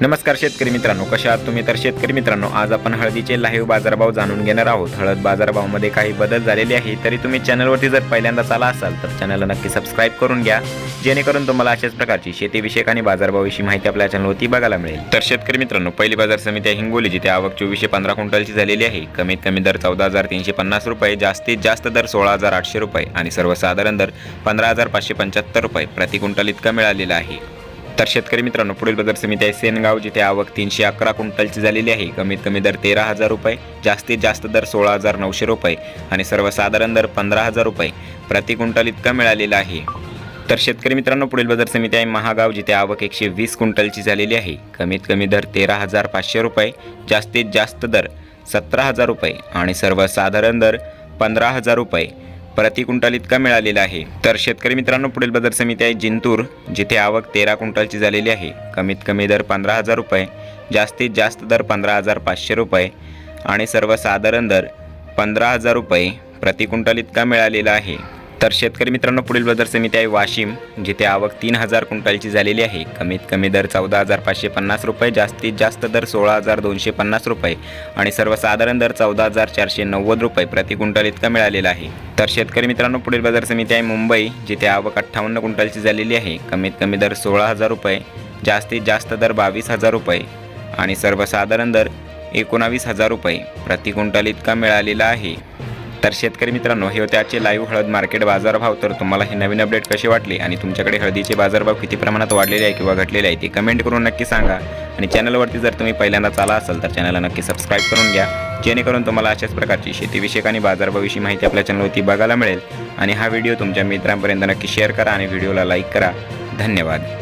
नमस्कार शेतकरी मित्रांनो कशा आहात तुम्ही? तर शेतकरी मित्रांनो आज आपण हळदीचे लाईव्ह बाजारभाव जाणून घेणार आहोत. हळद बाजारभावामध्ये काही बदल झालेले आहे तरी तुम्ही चॅनलवरती जर पहिल्यांदाच आला असाल तर चॅनलला नक्की सबस्क्राईब करून घ्या जेणेकरून तुम्हाला अशाच प्रकारची शेतीविषयक आणि बाजारभावाविषयी माहिती आपल्या चॅनलवरती बघायला मिळेल. तर शेतकरी मित्रांनो पहिली बाजार समिती आहे हिंगोली जिथे आवक चोवीसशे पंधरा क्विंटलची झालेली आहे. कमीत कमी दर चौदा हजार तीनशे पन्नास रुपये जास्तीत जास्त दर सोळा हजार आठशे रुपये आणि सर्वसाधारण दर पंधरा हजार पाचशे पंच्याहत्तर रुपये प्रति क्विंटल इतका मिळालेला आहे. तर शेतकरी मित्रांनो पुढील बाजार समिती आहे सेनगाव जिथे आवक तीनशे अकरा क्विंटलची झालेली आहे. कमीत कमी दर तेरा हजार रुपये जास्तीत जास्त दर सोळा हजार नऊशे रुपये आणि सर्वसाधारण दर पंधरा हजार रुपये प्रति क्विंटल इतका मिळालेला आहे. तर शेतकरी मित्रांनो पुढील बाजार समिती आहे महागाव जिथे आवक एकशे वीस क्विंटलची झालेली आहे. कमीत कमी दर तेरा हजार पाचशे रुपये जास्तीत जास्त दर सतरा हजार रुपये आणि सर्वसाधारण दर पंधरा हजार रुपये प्रति क्विंटल इतका मिळालेला आहे. तर शेतकरी मित्रांनो पुढील बाजार समिती आहे जिंतूर जिथे आवक तेरा क्विंटलची झालेली आहे. कमीत कमी दर पंधरा हजार रुपये जास्तीत जास्त दर पंधरा हजार पाचशे रुपये आणि सर्वसाधारण दर पंधरा हजार रुपये प्रति क्विंटल इतका मिळालेला आहे. तर शेतकरी मित्रांनो पुढील बाजार समिती आहे वाशिम जिथे आवक तीन हजार क्विंटलची झालेली आहे. कमीत कमी दर चौदा हजार पाचशे पन्नास रुपये जास्तीत जास्त दर सोळा हजार दोनशे पन्नास रुपये आणि सर्वसाधारण दर चौदा हजार चारशे नव्वद रुपये प्रति क्विंटल इतका मिळालेला आहे. तर शेतकरी मित्रांनो पुढील बाजार समिती आहे मुंबई जिथे आवक अठ्ठावन्न क्विंटलची झालेली आहे. कमीत कमी दर सोळा हजार रुपये जास्तीत जास्त दर बावीस हजार रुपये आणि सर्वसाधारण दर एकोणावीस हजार रुपये प्रति क्विंटल इतका मिळालेला आहे. तर शेतकरी मित्रांनो हे होते आजचे लाईव्ह हळद मार्केट बाजारभाव. तर तुम्हाला हे नवीन अपडेट कसे वाटले आणि तुमच्याकडे हळदीचे बाजारभाव किती प्रमाणात वाढलेले आहे किंवा घटलेले आहे ते कमेंट करून नक्की सांगा. आणि चॅनलवरती जर तुम्ही पहिल्यांदाच आला असाल तर चॅनलला नक्की सबस्क्राईब करून घ्या. जेणेकरून तुम्हाला अशाच प्रकारची शेतीविषयक आणि बाजारभावाविषयी माहिती आपल्या चॅनलवरती बघायला मिळेल. आणि हा व्हिडिओ तुमच्या मित्रांपर्यंत नक्की शेअर करा आणि व्हिडिओला लाईक करा. धन्यवाद.